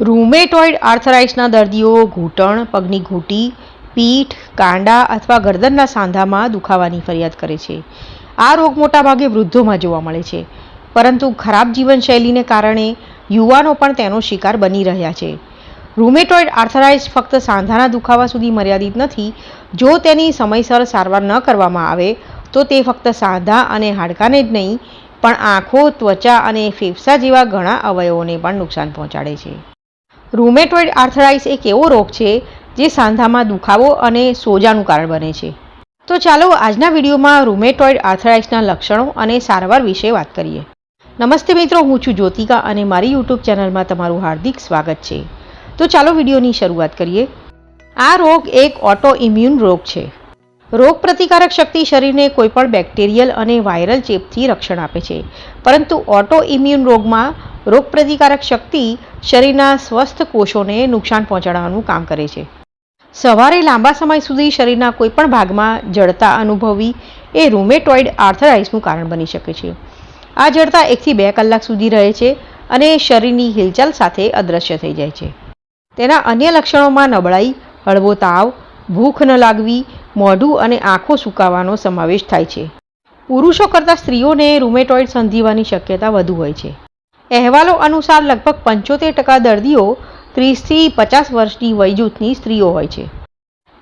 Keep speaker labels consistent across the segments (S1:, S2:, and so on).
S1: Rheumatoid આર્થરાઇટ્સના દર્દીઓ ઘૂંટણ, પગની ઘૂંટી, પીઠ, કાંડા અથવા ગરદનના સાંધામાં દુખાવાની ફરિયાદ કરે છે. આ રોગ મોટાભાગે વૃદ્ધોમાં જોવા મળે છે. પરંતુ ખરાબ જીવનશૈલીને કારણે યુવાનો પણ તેનો શિકાર બની રહ્યા છે. રૂમેટોઇડ આર્થરાઇટ્સ ફક્ત સાંધાના દુખાવા સુધી મર્યાદિત નથી. જો તેની સમયસર સારવાર ન કરવામાં આવે, તો તે ફક્ત સાંધા અને હાડકાને જ નહીં, પણ આંખો, ત્વચા અને ફેફસા જેવા ઘણા અવયવોને પણ નુકસાન પહોંચાડે છે. રૂમેટોઇડ આર્થરાઇસ એક એવો રોગ છે જે સાંધામાં દુખાવો અને સોજાનું કારણ બને છે. તો ચાલો આજના વિડીયોમાં રૂમેટોઇડ આર્થરાઇસના લક્ષણો અને સારવાર વિશે વાત કરીએ. નમસ્તે મિત્રો, હું છું જ્યોતિકા અને મારી યુટ્યુબ ચેનલમાં તમારું હાર્દિક સ્વાગત છે. તો ચાલો વિડીયોની શરૂઆત કરીએ. આ રોગ એક ઓટો ઇમ્યુન રોગ છે. રોગ પ્રતિકારક શક્તિ શરીરને કોઈપણ બેક્ટેરિયલ અને વાયરલ ચેપથી રક્ષણ આપે છે. પરંતુ ઓટો ઇમ્યુન રોગમાં રોગ પ્રતિકારક શક્તિ શરીરના સ્વસ્થ કોષોને નુકસાન પહોંચાડવાનું કામ કરે છે. સવારે લાંબા સમય સુધી શરીરના કોઈપણ ભાગમાં જડતા અનુભવવી એ રૂમેટોઇડ આર્થરાઇસનું કારણ બની શકે છે. આ જડતા એકથી બે કલાક સુધી રહે છે અને શરીરની હિલચાલ સાથે અદૃશ્ય થઈ જાય છે. તેના અન્ય લક્ષણોમાં નબળાઈ, હળવો તાવ, ભૂખ ન લાગવી મોઢું અને આંખો સુકાવાનો સમાવેશ થાય છે. પુરુષો કરતાં સ્ત્રીઓને રૂમેટોઇડ સંધિવાની શક્યતા વધુ હોય છે. અહેવાલો અનુસાર લગભગ પંચોતેર ટકા દર્દીઓ ત્રીસથી પચાસ વર્ષની વયજૂથની સ્ત્રીઓ હોય છે.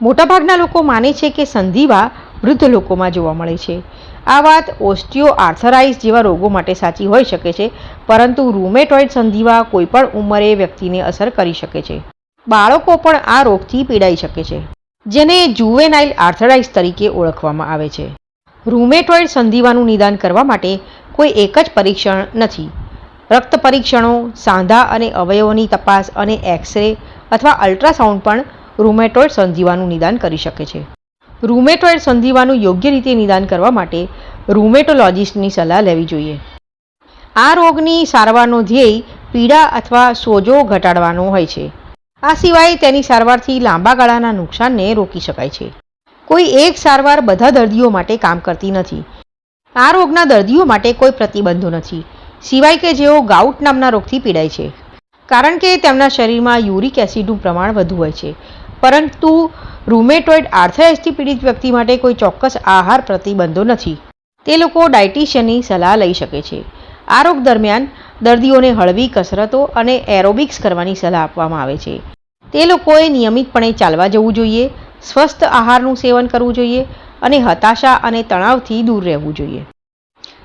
S1: મોટાભાગના લોકો માને છે કે સંધિવા વૃદ્ધ લોકોમાં જોવા મળે છે. આ વાત ઓસ્ટિયો આર્થરાઇટિસ જેવા રોગો માટે સાચી હોઈ શકે છે, પરંતુ રૂમેટોઇડ સંધિવા કોઈપણ ઉંમરે વ્યક્તિને અસર કરી શકે છે. બાળકો પણ આ રોગથી પીડાઈ શકે છે. જેને જુવેનાઇલ આર્થરાઇસ તરીકે ઓળખવામાં આવે છે. રૂમેટોઇડ સંધિવાનું નિદાન કરવા માટે કોઈ એક જ પરીક્ષણ નથી. રક્ત પરીક્ષણો, સાંધા અને અવયવોની તપાસ અને એક્સરે અથવા અલ્ટ્રાસાઉન્ડ પણ રૂમેટોઇડ સંધિવાનું નિદાન કરી શકે છે. રૂમેટોઇડ સંધિવાનું યોગ્ય રીતે નિદાન કરવા માટે રૂમેટોલોજિસ્ટની સલાહ લેવી જોઈએ. આ રોગની સારવારનો ધ્યેય પીડા અથવા સોજો ઘટાડવાનો હોય છે. આ સિવાય તેની સારવારથી લાંબા ગાળાના નુકસાનને રોકી શકાય છે. કોઈ એક સારવાર બધા દર્દીઓ માટે કામ કરતી નથી. આ રોગના દર્દીઓ માટે કોઈ પ્રતિબંધો નથી. સિવાય કે જેઓ ગાઉટ નામના રોગથી પીડાય છે. કારણ કે તેમના શરીરમાં યુરિક એસિડનું પ્રમાણ વધુ હોય છે. પરંતુ રૂમેટોઇડ આર્થરાઇટિસથી પીડિત વ્યક્તિ માટે કોઈ ચોક્કસ આહાર પ્રતિબંધો નથી. તે લોકો ડાયટિશિયનની સલાહ લઈ શકે છે. આ રોગ દરમિયાન દર્દીઓને હળવી કસરતો અને એરોબિક્સ કરવાની સલાહ આપવામાં આવે છે. તે લોકોએ નિયમિતપણે ચાલવા જવું જોઈએ, સ્વસ્થ આહારનું સેવન કરવું જોઈએ અને હતાશા અને તણાવથી દૂર રહેવું જોઈએ.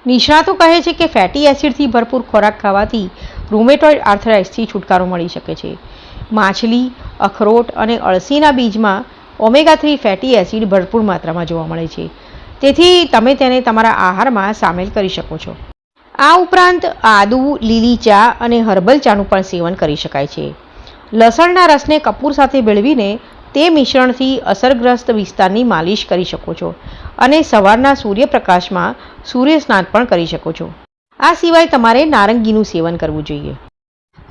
S1: નિષ્ણાતો કહે છે કે ફેટી એસિડથી ભરપૂર ખોરાક ખાવાથી રૂમેટોઇડ આર્થરાઇટિસથી છુટકારો મળી શકે છે. માછલી, અખરોટ અને અળસીના બીજમાં ઓમેગા થ્રી ફેટી એસિડ ભરપૂર માત્રામાં જોવા મળે છે. તેથી તમે તેને તમારા આહારમાં સામેલ કરી શકો છો. આ ઉપરાંત આદુ, લીલી ચા અને હર્બલ ચાનું પણ સેવન કરી શકાય છે. લસણના રસને કપૂર સાથે ભેળવીને તે મિશ્રણથી અસરગ્રસ્ત વિસ્તારની માલિશ કરી શકો છો અને સવારના સૂર્યપ્રકાશમાં સૂર્યસ્નાન પણ કરી શકો છો. આ સિવાય તમારે નારંગીનું સેવન કરવું જોઈએ.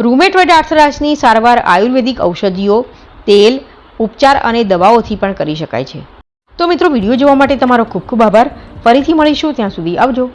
S1: રૂમેટોઇડ આર્થરાઇટિસની સારવાર આયુર્વેદિક ઔષધિઓ, તેલ, ઉપચાર અને દવાઓથી પણ કરી શકાય છે. તો મિત્રો, વીડિયો જોવા માટે તમારો ખૂબ ખૂબ આભાર. ફરીથી મળીશું, ત્યાં સુધી આવજો.